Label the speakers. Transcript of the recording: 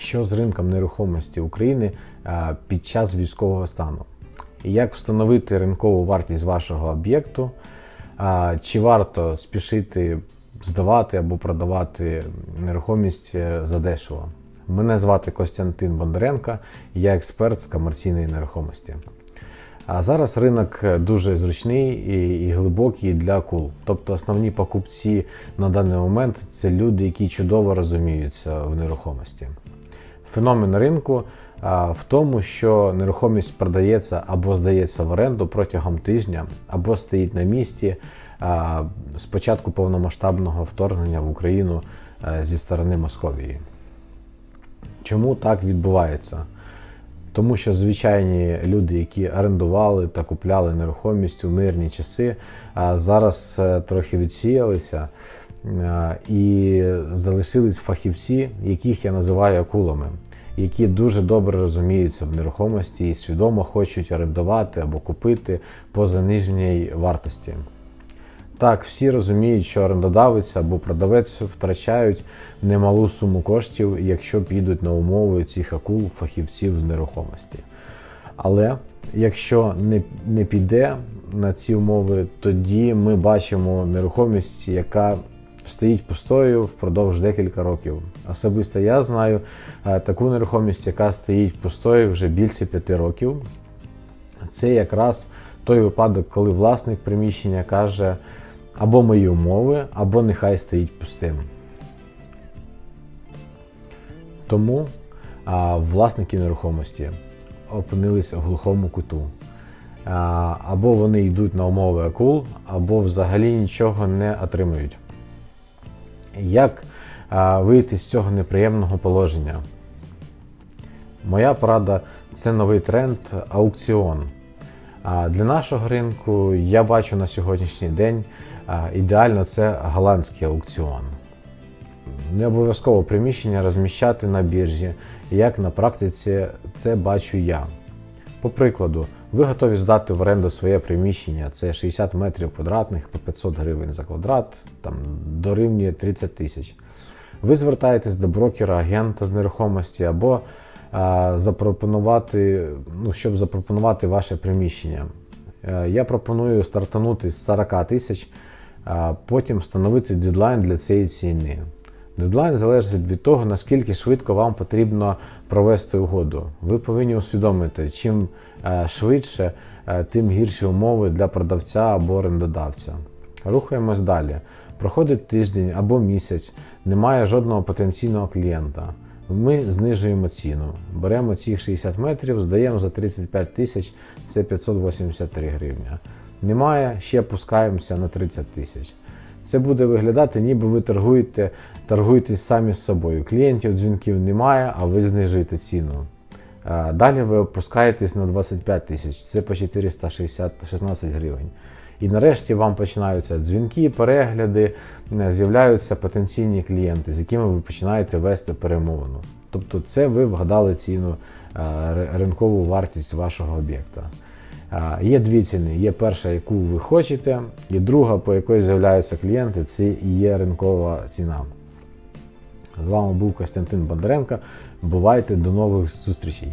Speaker 1: що з ринком нерухомості України е, під час військового стану, як встановити ринкову вартість вашого об'єкту, е, чи варто спішити здавати або продавати нерухомість е, задешево. Мене звати Костянтин Бондаренко, я експерт з комерційної нерухомості. А зараз ринок дуже зручний і, глибокий для акул. Тобто основні покупці на даний момент це люди, які чудово розуміються в нерухомості. Феномен ринку в тому, що нерухомість продається або здається в оренду протягом тижня, або стоїть на місці з початку повномасштабного вторгнення в Україну а, зі сторони Московії. Чому так відбувається? Тому що звичайні люди, які орендували та купляли нерухомість у мирні часи, зараз е, трохи відсіялися е, і залишились фахівці, яких я називаю акулами, які дуже добре розуміються в нерухомості і свідомо хочуть орендувати або купити по заниженій вартості. Так, всі розуміють, що орендодавець або продавець втрачають немалу суму коштів, якщо підуть на умови цих акул фахівців з нерухомості. Але якщо не, не піде на ці умови, тоді ми бачимо нерухомість, яка стоїть пустою впродовж декілька років. Особисто я знаю е, таку нерухомість, яка стоїть пустою вже більше п'яти років. Це якраз той випадок, коли власник приміщення каже або мої умови, або нехай стоїть пустим. Тому а, власники нерухомості опинились в глухому куту. А, або вони йдуть на умови акул, або взагалі нічого не отримують. Як вийти з цього неприємного положення? Моя порада це новий тренд аукціон. Для нашого ринку я бачу на сьогоднішній день ідеально це голландський аукціон. Не обов'язково приміщення розміщати на біржі, як на практиці це бачу я. По прикладу, ви готові здати в оренду своє приміщення, це 60 метрів квадратних по 500 гривень за квадрат, там дорівнює 30 тисяч. Ви звертаєтесь до брокера, агента з нерухомості або а, запропонувати, ну, щоб запропонувати ваше приміщення. Е, Я пропоную стартанути з 40 тисяч, потім встановити дедлайн для цієї ціни. Дедлайн залежить від того, наскільки швидко вам потрібно провести угоду. Ви повинні усвідомити, чим е, швидше, е, тим гірші умови для продавця або орендодавця. Рухаємось далі. Проходить тиждень або місяць, немає жодного потенційного клієнта. Ми знижуємо ціну. Беремо ці 60 метрів, здаємо за 35 тисяч, це 583 гривня. Немає, ще пускаємося на 30 тисяч. Це буде виглядати, ніби ви торгуєте, торгуєтесь самі з собою. Клієнтів дзвінків немає, а ви знижуєте ціну. Е, Далі ви опускаєтесь на 25 тисяч, це по 416 гривень. І нарешті вам починаються дзвінки, перегляди, е, з'являються потенційні клієнти, з якими ви починаєте вести перемовину. Тобто, це ви вгадали ціну е, ринкову вартість вашого об'єкта. Є дві ціни. Є перша, яку ви хочете, і друга, по якої з'являються клієнти, це є ринкова ціна. З вами був Костянтин Бондаренко. Бувайте до нових зустрічей!